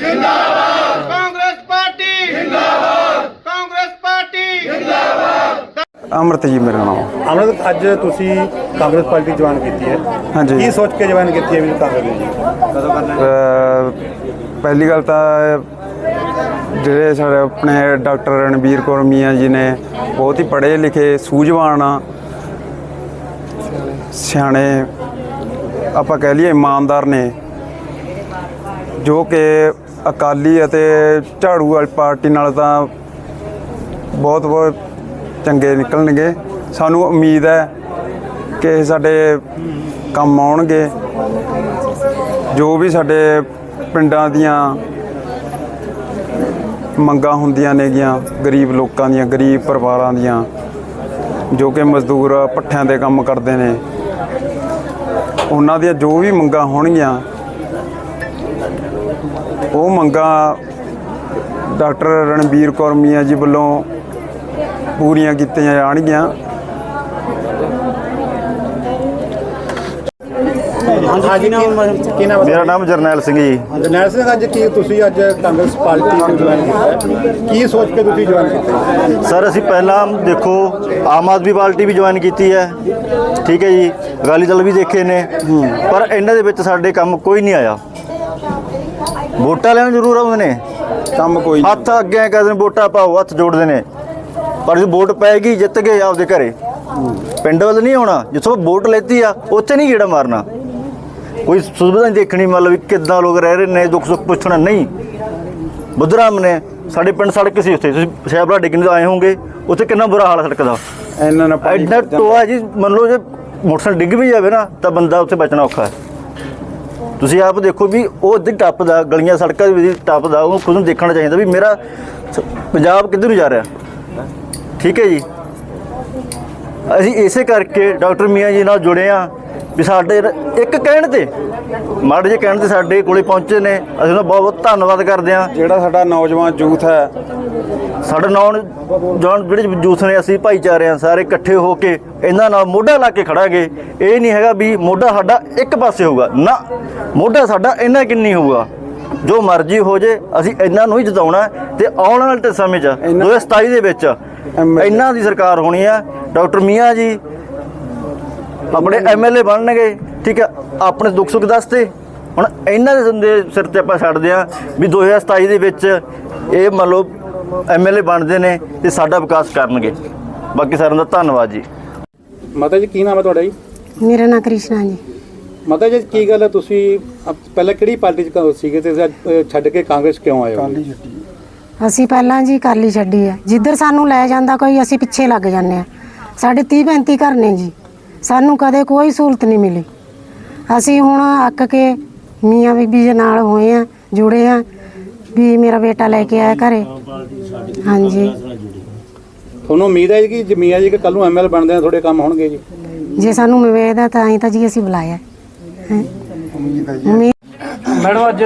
ਜਿੰਦਾਬਾਦ। ਕਾਂਗਰਸ ਪਾਰਟੀ। ਜਿੰਦਾਬਾਦ। ਕਾਂਗਰਸ ਪਾਰਟੀ। ਅਮਰਤ ਜੀ ਮੇਰਾ ਨਾਮ। ਅਮਰਤ ਅੱਜ ਤੁਸੀਂ ਕਾਂਗਰਸ ਪਾਰਟੀ ਜੁਆਇਨ ਕੀਤੀ ਹੈ। ਹਾਂਜੀ। ਕੀ ਸੋਚ ਕੇ ਜੁਆਇਨ ਕੀਤੀ ਹੈ ਵੀ ਕਾਂਗਰਸ ਦੀ ਅਹ ਪਹਿਲੀ ਗੱਲ ਤਾਂ ਜਿਹੜੇ ਸਾਡੇ ਆਪਣੇ ਡਾਕਟਰ ਰਣਬੀਰ ਕੌਰ ਮੀਆਂ ਜੀ ਨੇ ਬਹੁਤ ਹੀ ਪੜ੍ਹੇ ਲਿਖੇ ਸੂਝਵਾਨ ਆ। ਸਿਆਣੇ ਆਪਾਂ ਕਹਿ ਲਈਏ ਇਮਾਨਦਾਰ ਨੇ। ਜੋ ਕਿ ਅਕਾਲੀ ਅਤੇ ਝਾੜੂ ਵਾਲੀ ਪਾਰਟੀ ਨਾਲ ਤਾਂ ਬਹੁਤ ਬਹੁਤ ਚੰਗੇ ਨਿਕਲਣਗੇ। ਸਾਨੂੰ ਉਮੀਦ ਹੈ ਕਿ ਇਹ ਸਾਡੇ ਕੰਮ ਆਉਣਗੇ। ਜੋ ਵੀ ਸਾਡੇ ਪਿੰਡਾਂ ਦੀਆਂ ਮੰਗਾਂ ਹੁੰਦੀਆਂ ਨੇਗੀਆਂ, ਗਰੀਬ ਲੋਕਾਂ ਦੀਆਂ, ਗਰੀਬ ਪਰਿਵਾਰਾਂ ਦੀਆਂ, ਜੋ ਕਿ ਮਜ਼ਦੂਰ ਪੱਠਿਆਂ ਦੇ ਕੰਮ ਕਰਦੇ ਨੇ, ਉਹਨਾਂ ਦੀਆਂ ਜੋ ਵੀ ਮੰਗਾਂ ਹੋਣਗੀਆਂ ਉਹ ਮੰਗਾਂ ਡਾਕਟਰ ਰਣਬੀਰ ਕੌਰ ਮੀਆਂ ਜੀ ਵੱਲੋਂ ਪੂਰੀਆਂ ਕੀਤੀਆਂ ਜਾਣਗੀਆਂ। ਹਾਂਜੀ ਕੀ ਨਾਮ ਮੇਰਾ ਨਾਮ ਜਰਨੈਲ ਸਿੰਘ ਜੀ। ਜਰਨੈਲ ਸਿੰਘ ਅੱਜ ਕੀ ਤੁਸੀਂ ਅੱਜ ਕਾਂਗਰਸ ਪਾਰਟੀ ਨੂੰ ਜੁਆਇਨ ਕੀਤਾ ਕੀ ਸੋਚ ਕੇ ਤੁਸੀਂ ਜੁਆਇਨ ਕੀਤਾ ਸਰ ਅਸੀਂ ਪਹਿਲਾਂ ਦੇਖੋ ਆਮ ਆਦਮੀ ਪਾਰਟੀ ਵੀ ਜੁਆਇਨ ਕੀਤੀ ਹੈ। ਠੀਕ ਹੈ ਜੀ ਅਕਾਲੀ ਦਲ ਵੀ ਦੇਖੇ ਨੇ। ਪਰ ਇਹਨਾਂ ਦੇ ਵਿੱਚ ਸਾਡੇ ਕੰਮ ਕੋਈ ਨਹੀਂ ਆਇਆ। ਵੋਟਾਂ ਲੈਣ ਜ਼ਰੂਰ ਆਉਂਦੇ ਨੇ। ਕੰਮ ਕੋਈ ਨਹੀਂ। ਹੱਥ ਅੱਗੇ ਐਂ ਕਰਦੇ ਨੇ ਵੋਟਾਂ ਪਾਓ ਹੱਥ ਜੋੜਦੇ ਨੇ। ਪਰ ਜੇ ਵੋਟ ਪੈਗੀ ਜਿੱਤ ਗਏ ਆਪਦੇ ਘਰੇ। ਪਿੰਡ ਵੱਲ ਨਹੀਂ ਆਉਣਾ ਜਿੱਥੋਂ ਵੋਟ ਲੈਤੀ ਆ ਉੱਥੇ ਨਹੀਂ ਗੇੜਾ ਮਾਰਨਾ। ਕੋਈ ਸੁਵਿਧਾ ਨਹੀਂ ਦੇਖਣੀ ਮਤਲਬ ਵੀ ਕਿੱਦਾਂ ਲੋਕ ਰਹਿ ਰਹੇ ਨੇ ਦੁੱਖ ਸੁੱਖ ਪੁੱਛਣਾ ਨਹੀਂ। ਬੁੱਧਰਾਮ ਨੇ ਸਾਡੇ ਪਿੰਡ ਸੜਕ ਸੀ ਉੱਥੇ। ਤੁਸੀਂ ਸ਼ਾਇਦ ਬੜਾ ਕਿੰਨੇ ਆਏ ਹੋਵੋਗੇ ਉੱਥੇ ਕਿੰਨਾ ਬੁਰਾ ਹਾਲ ਸੜਕ ਦਾ। ਇਹਨਾਂ ਨੇ ਐਡਾ ਟੋਆ ਜੀ ਮੰਨ ਲਓ ਜੇ ਮੋਟਰਸਾਈਕਲ ਡਿੱਗ ਵੀ ਜਾਵੇ ਨਾ ਤਾਂ ਬੰਦਾ ਉੱਥੇ ਬਚਣਾ ਔਖਾ ਹੈ। ਤੁਸੀਂ ਆਪ ਦੇਖੋ ਵੀ ਉਹ ਅੱਧੀ ਟੱਪਦਾ ਗਲੀਆਂ ਸੜਕਾਂ ਦੇ ਵਿੱਚ ਟੱਪਦਾ ਉਹਨੂੰ ਖੁਦ ਨੂੰ ਦੇਖਣਾ ਚਾਹੀਦਾ ਵੀ ਮੇਰਾ ਸ- ਪੰਜਾਬ ਕਿੱਧਰ ਨੂੰ ਜਾ ਰਿਹਾ। ਠੀਕ ਹੈ ਜੀ? ਅਸੀਂ ਇਸੇ ਕਰਕੇ ਡਾਕਟਰ ਮੀਆਂ ਜੀ ਨਾਲ ਜੁੜੇ ਆ ਵੀ ਸਾਡੇ ਇੱਕ ਕਹਿਣ ਤੇ। ਮਾੜੇ ਜਿਹੇ ਕਹਿਣ ਤੇ ਸਾਡੇ ਕੋਲੇ ਪਹੁੰਚੇ ਨੇ। ਅਸੀਂ ਉਹਨਾਂ ਬਹੁਤ ਬਹੁਤ ਧੰਨਵਾਦ ਕਰਦੇ ਹਾਂ। ਜਿਹੜਾ ਸਾਡਾ ਨੌਜਵਾਨ ਯੂਥ ਹੈ। ਸਾਡੇ ਨੌਨ ਜਵਾਨ ਜਿਹੜੇ ਯੂਥ ਨੇ ਅਸੀਂ ਭਾਈਚਾਰੇ ਆ ਸਾਰੇ ਇਕੱਠੇ ਹੋ ਕੇ ਇਹਨਾਂ ਨਾਲ ਮੋਢਾ ਲਾ ਕੇ ਖੜਾਂਗੇ। ਇਹ ਨਹੀਂ ਹੈਗਾ ਵੀ ਮੋਢਾ ਸਾਡਾ ਇੱਕ ਪਾਸੇ ਹੋਊਗਾ। ਨਾ ਮੋਢਾ ਸਾਡਾ ਇਹਨਾਂ ਕਿੰਨੀ ਹੋਊਗਾ। ਜੋ ਮਰਜ਼ੀ ਹੋ ਜੇ ਅਸੀਂ ਇਹਨਾਂ ਨੂੰ ਹੀ ਜਿਤਾਉਣਾ ਤੇ ਆਉਣ ਵਾਲੇ ਸਮੇਂ 'ਚ ਇਹਨਾਂ- 2027 ਦੇ ਵਿੱਚ ਇਹਨਾਂ ਦੀ ਸਰਕਾਰ ਹੋਣੀ ਆ। ਡਾਕਟਰ ਮੀਆਂ ਜੀ ਆਪਣੇ ਐਮਐਲਏ ਬਣਨਗੇ ਠੀਕ ਹੈ ਆਪਣੇ ਦੁੱਖ ਸੁੱਖ ਦੱਸਦੇ। ਹੁਣ ਇਹਨਾਂ ਦੇ ਦੇ ਸਿਰ ਤੇ ਆਪਾਂ ਛੱਡਦੇ ਆ ਵੀ 2027 ਦੇ ਵਿੱਚ ਇਹ ਮੰਨ ਲਓ ਐਮਐਲਏ ਬਣਦੇ ਨੇ ਤੇ ਸਾਡਾ ਵਿਕਾਸ ਕਰਨਗੇ। ਬਾਕੀ ਸਾਰਿਆਂ ਦਾ ਧੰਨਵਾਦ ਜੀ। ਮਾਤਾ ਜੀ ਕੀ ਨਾਮ ਹੈ ਤੁਹਾਡਾ ਜੀ? ਮੇਰਾ ਨਾਂ ਕ੍ਰਿਸ਼ਨਾ ਜੀ। ਮਾਤਾ ਜੀ ਕੀ ਗੱਲ ਹੈ? ਤੁਸੀਂ ਪਹਿਲਾਂ ਕਿਹੜੀ ਪਾਰਟੀ 'ਚ ਸੀਗੇ ਤੇ ਛੱਡ ਕੇ ਕਾਂਗਰਸ ਕਿਉਂ ਆਏ ਹੋ? ਅਸੀਂ ਪਹਿਲਾਂ ਜੀ ਕਾਲੀ ਛੱਡੀ ਆ। ਜਿੱਧਰ ਸਾਨੂੰ ਲੈ ਜਾਂਦਾ ਕੋਈ ਅਸੀਂ ਪਿੱਛੇ ਲੱਗ ਜਾਂਦੇ ਆ। ਸਾਡੇ 30 35 ਘਰ ਨੇ ਜੀ। ਸਾਨੂੰ ਕਦੇ ਕੋਈ ਸਹੂਲਤ ਨਹੀਂ ਮਿਲੀ। ਅਸੀਂ ਹੁਣ ਅੱਕ ਕੇ ਮੀਆਂ ਬੀਬੀ ਦੇ ਨਾਲ ਹੋਏ ਆ ਜੁੜੇ ਆ ਵੀ ਮੇਰਾ ਬੇਟਾ ਲੈ ਕੇ ਆਇਆ ਘਰੇ। ਹਾਂਜੀ। ਤੁਹਾਨੂੰ ਉਮੀਦ ਹੈ ਜੀ ਕਿ ਜਮੀਆ ਜੀ ਕਿ ਕੱਲ ਨੂੰ ਐਮਐਲ ਬਣਦੇ ਆ ਤੁਹਾਡੇ ਕੰਮ ਹੋਣਗੇ ਜੀ? ਜੇ ਸਾਨੂੰ ਮਿਲੇਦਾ ਤਾਂ ਹੀ ਤਾਂ ਜੀ ਅਸੀਂ ਬੁਲਾਇਆ। ਹੈ? ਉਮੀਦ ਮੈਡਮ ਅੱਜ